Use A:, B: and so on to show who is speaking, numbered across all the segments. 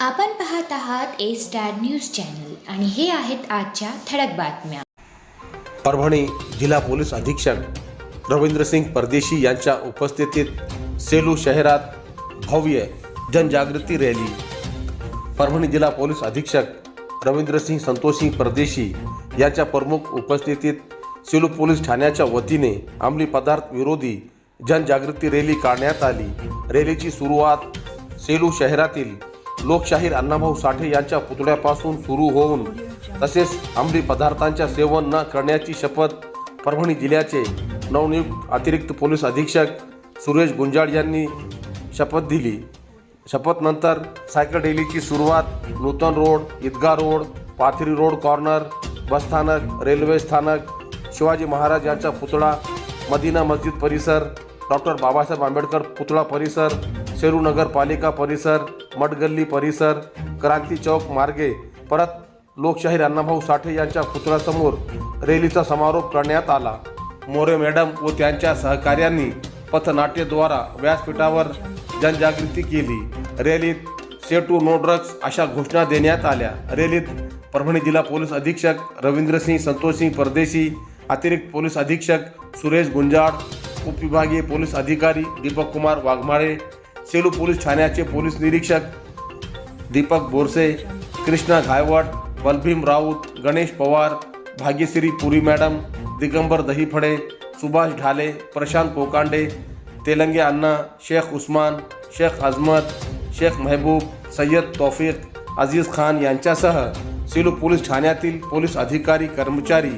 A: आपण पाहत आहात ए स्टार न्यूज चॅनल आणि हे आहेत आजच्या ठळक बातम्या.
B: परभणी जिल्हा पोलीस अधीक्षक रवींद्रसिंग परदेशी यांच्या उपस्थितीत सेलू शहरात भव्य जनजागृती रॅली. परभणी जिल्हा पोलीस अधीक्षक रवींद्रसिंग संतोषसिंग परदेशी यांच्या प्रमुख उपस्थितीत सेलू पोलीस ठाण्याच्या वतीने अंमली पदार्थ विरोधी जनजागृती रॅली काढण्यात आली. रॅलीची सुरुवात सेलू शहरातील लोकशाहीर अण्णाभाऊ साठे यांच्या पुतळ्यापासून सुरू होऊन तसेच अंमली पदार्थांच्या सेवन न करण्याची शपथ परभणी जिल्ह्याचे नवनियुक्त अतिरिक्त पोलीस अधीक्षक सुरेश गुंजाळ यांनी शपथ दिली. शपथनंतर सायकल रॅलीची सुरुवात Nutan road Idgah road Pathri road corner बसस्थानक रेल्वे स्थानक शिवाजी महाराज यांचा पुतळा मदिना मस्जिद परिसर डॉक्टर बाबासाहेब आंबेडकर पुतळा परिसर सेरू नगरपालिका परिसर मठगल्ली परिसर क्रांती चौक मार्गे परत लोकशाहीर अण्णाभाऊ साठे यांच्या पुतळ्यासमोर रॅलीचा समारोप करण्यात आला. मोरे मॅडम व त्यांच्या सहकार्यांनी पथनाट्यद्वारा व्यासपीठावर जनजागृती केली. रॅलीत से टू नो ड्रग्स अशा घोषणा देण्यात आल्या. रॅलीत परभणी जिल्हा पोलीस अधीक्षक रवींद्रसिंग संतोषसिंग परदेशी अतिरिक्त पोलीस अधीक्षक सुरेश गुंजाळ उपविभागीय पोलीस अधिकारी दीपक कुमार वाघमाळे सेलू पोलीस ठाण्याचे पोलीस निरीक्षक दीपक बोरसे कृष्णा घायवट बलभीम राऊत गणेश पवार भाग्यश्री पुरी मॅडम दिगंबर दहीफडे सुभाष ढाले प्रशांत कोकांडे तेलंगे अण्णा शेख उस्मान शेख अजमत शेख महबूब सय्यद तौफिक अजीज खान यांच्यासह सेलू पोलीस ठाण्यातील पोलीस अधिकारी कर्मचारी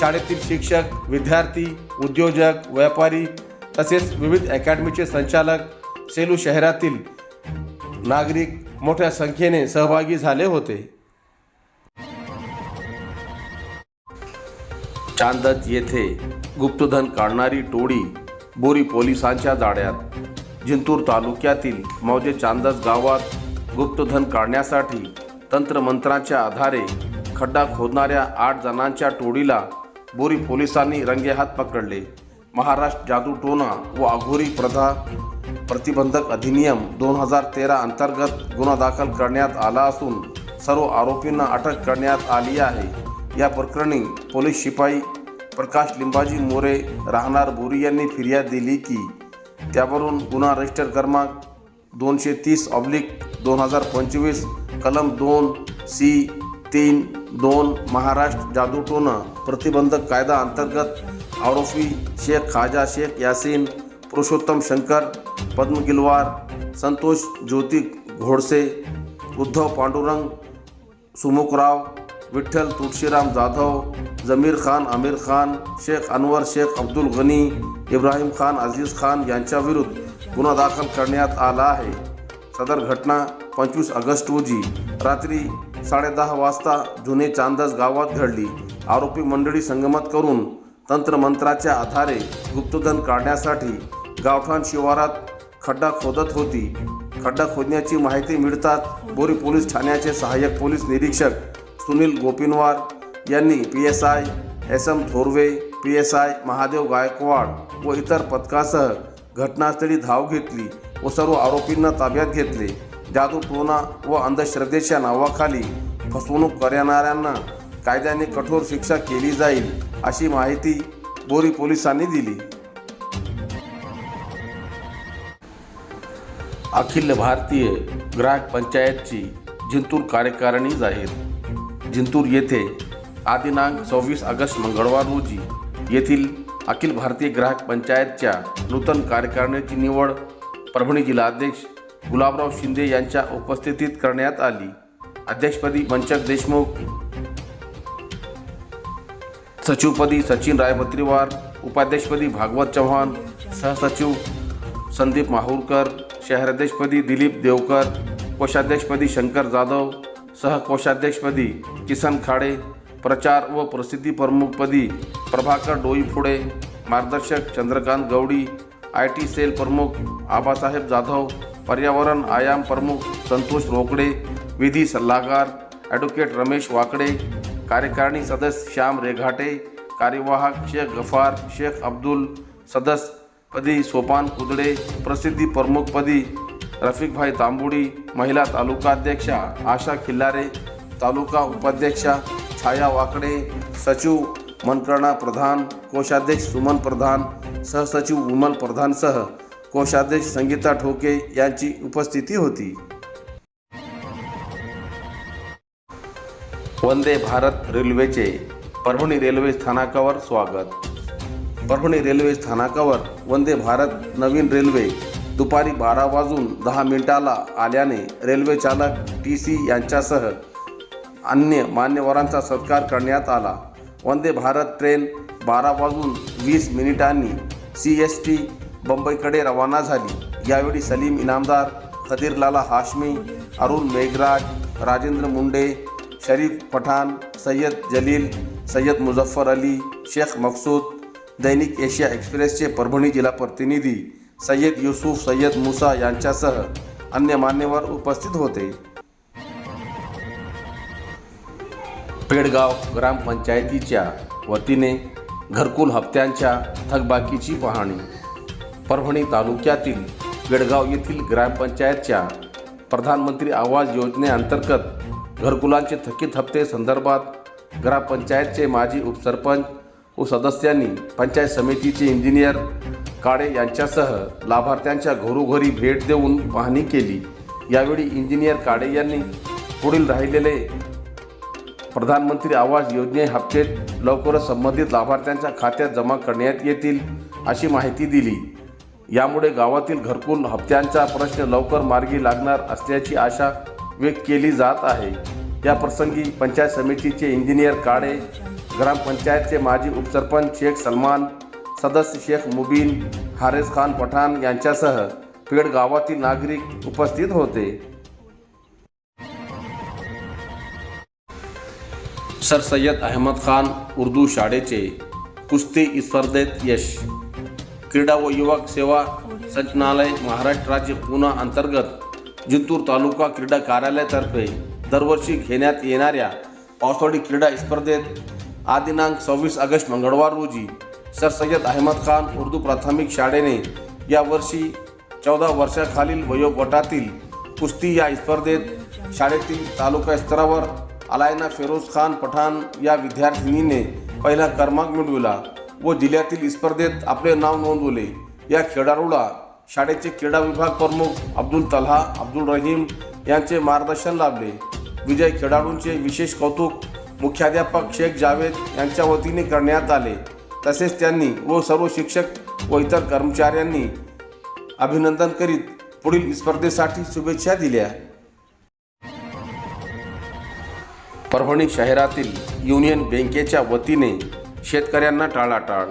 B: शाळेतील शिक्षक विद्यार्थी उद्योजक व्यापारी तसेच विविध अकॅडमीचे संचालक सेलू शहरातील नागरिक मोठ्या संख्येने सहभागी झाले होते. चांदत येथे गुप्तधन काढणारी टोळी बोरी पोलिसांच्या जाळ्यात. जिंतूर तालुक्यातील मौजे चांदस गावात गुप्तधन काढण्यासाठी तंत्रमंत्राच्या आधारे खड्डा खोदणाऱ्या आठ जणांच्या टोळीला बोरी पोलिसांनी रंगेहात पकडले. महाराष्ट्र जादूटोना व अघोरी प्रथा प्रतिबंधक अधिनियम दोन हजार तेरा अंतर्गत गुन्हा दाखल करण्यात आला असून सर्व आरोपींना अटक करण्यात आली आहे. या प्रकरणी पोलीस शिपाई प्रकाश लिंबाजी मोरे राहणार बोरी यांनी फिर्याद दिली की त्यावरून गुन्हा रजिस्टर क्रमांक दोनशे तीस ऑब्लिक दोन हजार पंचवीस कलम दोन सी तीन दोन महाराष्ट्र जादूटोनं प्रतिबंधक कायदा अंतर्गत आरोपी शेख खाजा शेख यासीन पुरुषोत्तम शंकर पद्म गिलवार संतोष ज्योती घोडसे उद्धव पांडुरंग सुमुखराव विठ्ठल तुळशीराम जाधव जमीर खान आमिर खान शेख अनवर शेख अब्दुल गनी इब्राहिम खान अजीज खान यांच्याविरुद्ध गुन्हा दाखल करण्यात आला आहे. सदर घटना पंचवीस ऑगस्ट रोजी रात्री साडेदहा वाजता जुने चांदस गावात घडली. आरोपी मंडळी संगमत करून तंत्रमंत्राच्या आधारे गुप्तधन काढण्यासाठी गावठाण शिवारात खड्डा खोदत होती. खड्डा खोदण्याची माहिती मिळताच बोरी पोलीस ठाण्याचे सहाय्यक पोलीस निरीक्षक सुनील गोपिनवार यांनी P S I S M Thorve P S I Mahadev Gaikwad व इतर पथकासह घटनास्थळी धाव घेतली व सर्व आरोपींना ताब्यात घेतले. जादू टोना व अंधश्रद्धेच्या नावाखाली फसवणूक करणाऱ्यांना कायद्याने कठोर शिक्षा केली जाईल अशी माहिती बोरी पोलिसांनी दिली. अखिल भारतीय ग्राहक पंचायतची जिंतूर कार्यकारिणी जाहीर. जिंतूर येथे आदिनांक सव्वीस ऑगस्ट मंगळवार रोजी येथील अखिल भारतीय ग्राहक पंचायतच्या नूतन कार्यकारिणीची निवड परभणी जिल्हाध्यक्ष गुलाबराव शिंदे यांच्या उपस्थितीत करण्यात आली. अध्यक्षपदी मंचक देशमुख सचिवपदी सचिन रायबत्रीवार उपाध्यक्षपदी भागवत चव्हाण सहसचिव संदीप माहूरकर शहराध्यक्षपदी दिलीप देवकर कोषाध्यक्षपदी शंकर जाधव सहकोषाध्यक्षपदी किसन खाडे प्रचार व प्रसिद्धी प्रमुखपदी प्रभाकर डोईफुडे मार्गदर्शक Chandrakant Gawdi I T cell प्रमुख आबासाहेब जाधव पर्यावरण आयाम प्रमुख संतोष रोकडे विधी सल्लागार ॲडव्होकेट रमेश वाकडे कार्यकारिणी सदस्य श्याम रेघाटे कार्यवाहक शेख गफार शेख अब्दुल सदस्य पदी सोपान कुदडे प्रसिद्धी प्रमुखपदी रफिकभाई तांबुडी महिला तालुका अध्यक्षा आशा खिल्लारे तालुका उपाध्यक्षा छाया वाकडे सचिव मनकर्णा प्रधान कोषाध्यक्ष सुमन प्रधान सहसचिव विमल प्रधानसह कोषाध्यक्ष संगीता ठोके यांची उपस्थिती होती. वंदे भारत रेल्वेचे परभणी रेल्वे स्थानकावर स्वागत. परभणी रेल्वे स्थानकावर वंदे भारत नवीन रेल्वे. दुपारी बारा वाजून दहा मिनिटाला आल्याने रेल्वे चालक टी सी यांच्यासह अन्य मान्यवरांचा सत्कार करण्यात आला. वंदे भारत ट्रेन बारा वाजून वीस मिनिटांनी सी एस टी बंबईकडे रवाना झाली. यावेळी सलीम इनामदार खदीरलाला हाशमी अरुण मेघराज राजेंद्र मुंडे शरीफ पठाण सय्यद जलील सय्यद मुझफ्फर अली शेख मकसूद दैनिक एशिया एक्सप्रेसचे परभणी जिल्हा प्रतिनिधी सय्यद युसुफ सय्यद मुसा यांच्यासह अन्य मान्यवर उपस्थित होते. पेडगाव ग्रामपंचायतीच्या वतीने घरकुल हप्त्यांच्या थकबाकीची पाहणी. परभणी तालुक्यातील पेडगाव येथील ग्रामपंचायतच्या प्रधानमंत्री आवास योजनेअंतर्गत घरकुलांचे थकीत हप्ते संदर्भात ग्रामपंचायतचे माजी उपसरपंच व सदस्यांनी पंचायत समितीचे इंजिनियर काळे यांच्यासह लाभार्थ्यांच्या घरोघरी भेट देऊन पाहणी केली. यावेळी इंजिनियर काळे यांनी पुढील राहिलेले प्रधानमंत्री आवास योजने हप्ते लवकरच संबंधित लाभार्थ्यांच्या खात्यात जमा करण्यात येतील अशी माहिती दिली. यामुळे गावातील घरकुल हप्त्यांचा प्रश्न लवकर मार्गी लागणार असल्याची आशा व्यक्त केली जात आहे. या प्रसंगी पंचायत समितीचे इंजिनियर काळे ग्रामपंचायतचे माजी उपसरपंच शेख सलमान सदस्य शेख मुबीन हारेस खान पठाण यांच्यासह पेड गावातील नागरिक उपस्थित होते. सर सय्यद अहमद खान उर्दू शाळेचे कुस्ती स्पर्धेत यश. क्रीडा व युवक सेवा संचनालय महाराष्ट्र राज्य पुणे अंतर्गत जिंतूर तालुका क्रीडा कार्यालयातर्फे दरवर्षी घेण्यात येणाऱ्या पावसाळी क्रीडा स्पर्धेत आदिनांक दिनांक सव्वीस ऑगस्ट मंगळवार रोजी सर सय्यद अहमद खान उर्दू प्राथमिक शाळेने यावर्षी चौदा वर्षाखालील वयोगटातील कुस्ती या स्पर्धेत शाळेतील तालुका स्तरावर अलायना फेरोज खान पठाण या विद्यार्थिनीने पहिला क्रमांक मिळविला व जिल्ह्यातील स्पर्धेत आपले नाव नोंदवले या खेळाडूला शाळेचे क्रीडा विभाग प्रमुख अब्दुल तल्हा अब्दुल रहीम यांचे मार्गदर्शन लाभले विजय खेळाडूंचे विशेष कौतुक मुख्याध्यापक शेख जावेद यांच्या वतीने करण्यात आले. तसेच त्यांनी व सर्व शिक्षक व इतर कर्मचाऱ्यांनी अभिनंदन करीत पुढील स्पर्धेसाठी शुभेच्छा दिल्या. परभणी शहरातील युनियन बँकेच्या वतीने शेतकऱ्यांना टाळाटाळ.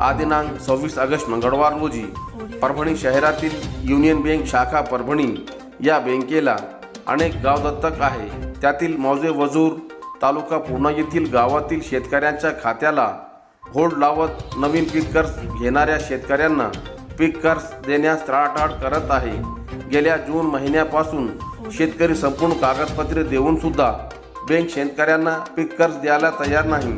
B: आज दिनांक सव्वीस ऑगस्ट मंगळवार रोजी परभणी शहरातील युनियन बँक शाखा परभणी या बँकेला अनेक गाव दत्तक आहे. त्यातील मौजे वजूर तालुका पूर्णा येथील गावातील शेतकऱ्यांच्या खात्याला होल्ड लावत नवीन पीक कर्ज घेणाऱ्या शेतकऱ्यांना पीक कर्ज देण्यास टाळाटाळ करत आहे. गेल्या जून महिन्यापासून शेतकरी संपूर्ण कागदपत्रे देऊन सुद्धा बँक शेतकऱ्यांना पीक कर्ज द्यायला तयार नाही.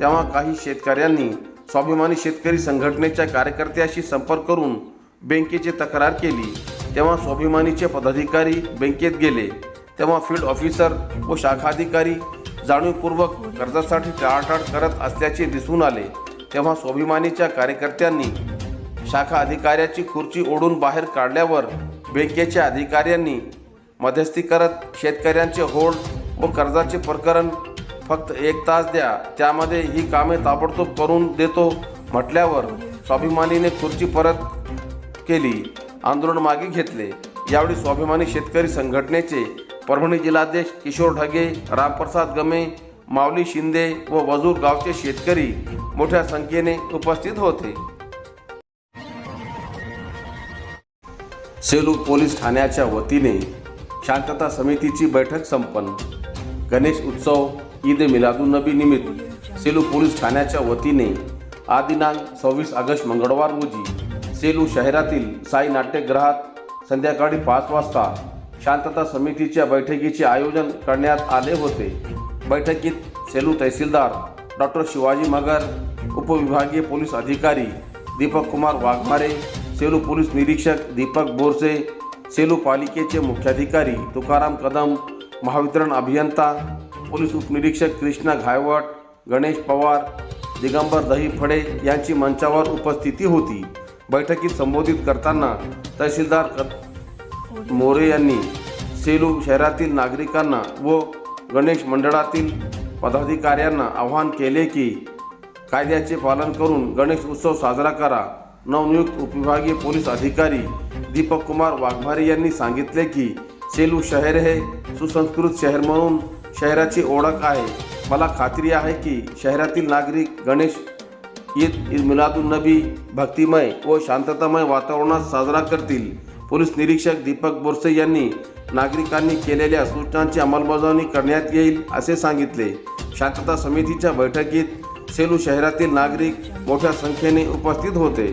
B: तेव्हा काही शेतकऱ्यांनी स्वाभिमानी शेतकरी संघटनेच्या कार्यकर्त्याशी संपर्क करून बँकेची तक्रार केली. तेव्हा स्वाभिमानीचे पदाधिकारी बँकेत गेले. तेव्हा फील्ड ऑफिसर व शाखाधिकारी जाणीवपूर्वक कर्जासाठी टाळाटाळ करत असल्याचे दिसून आले. तेव्हा स्वाभिमानीच्या कार्यकर्त्यांनी शाखा अधिकाऱ्याची खुर्ची ओढून बाहेर काढल्यावर बँकेच्या अधिकाऱ्यांनी मध्यस्थी करत शेतकऱ्यांचे होल्ड व कर्जाचे प्रकरण फक्त एक तास द्या त्यामध्ये ही कामे ताबडतोब करून देतो म्हटल्यावर स्वाभिमानीने खुर्ची परत केली आंदोलन मागे घेतले. यावेळी स्वाभिमानी शेतकरी संघटनेचे परभणी जिल्हाध्यक्ष किशोर ढगे रामप्रसाद गमे माऊली शिंदे व वजूर गावचे शेतकरी मोठ्या संख्येने उपस्थित होते. सेलू पोलीस ठाण्याच्या वतीने शांतता समितीची बैठक संपन्न. गणेश उत्सव ईद मिलादुन्नबी निमित्त सेलू पोलीस ठाण्याच्या वतीने आदिनांक सव्वीस ऑगस्ट मंगळवार रोजी सेलू शहरातील साई नाट्यगृहात संध्याकाळी पाच वाजता शांतता समितीच्या बैठकीचे आयोजन करण्यात आले होते. बैठकीत सेलू तहसीलदार डॉक्टर शिवाजी मगर उपविभागीय पोलीस अधिकारी दीपक कुमार वाघमारे सेलू पोलीस निरीक्षक दीपक बोरसे सेलू पालिकेचे मुख्याधिकारी तुकाराम कदम महावितरण अभियंता पोलीस उपनिरीक्षक कृष्णा घायवट गणेश पवार दिगंबर दहीफडे यांची मंचावर उपस्थिती होती. बैठकीत संबोधित करताना तहसीलदार मोरे यांनी सेलू शहरातील नागरिकांना व गणेश मंडळातील पदाधिकाऱ्यांना आवाहन केले की कायद्याचे पालन करून गणेश उत्सव साजरा करा. नवनियुक्त उपविभागीय पोलीस अधिकारी दीपक कुमार वाघमारे यांनी सांगितले की सेलू शहर हे सुसंस्कृत शहर म्हणून शहराची ओळख आहे. मला खात्री आहे की शहरातील नागरिक गणेश ईद ईद मिलादुन्नबी भक्तिमय व शांततामय वातावरणात साजरा करतील. पोलीस निरीक्षक दीपक बोरसे यांनी नागरिकांनी केलेल्या सूचनांची अंमलबजावणी करण्यात येईल असे सांगितले. शांतता समितीच्या बैठकीत सेलू शहरातील नागरिक मोठ्या संख्येने उपस्थित होते.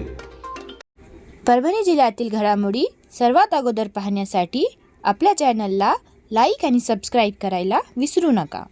C: परभणी जिल्ह्यातील घडामोडी सर्वात अगोदर पाहण्यासाठी आपल्या चॅनलला लाईक आणि सबस्क्राईब करायला विसरू नका.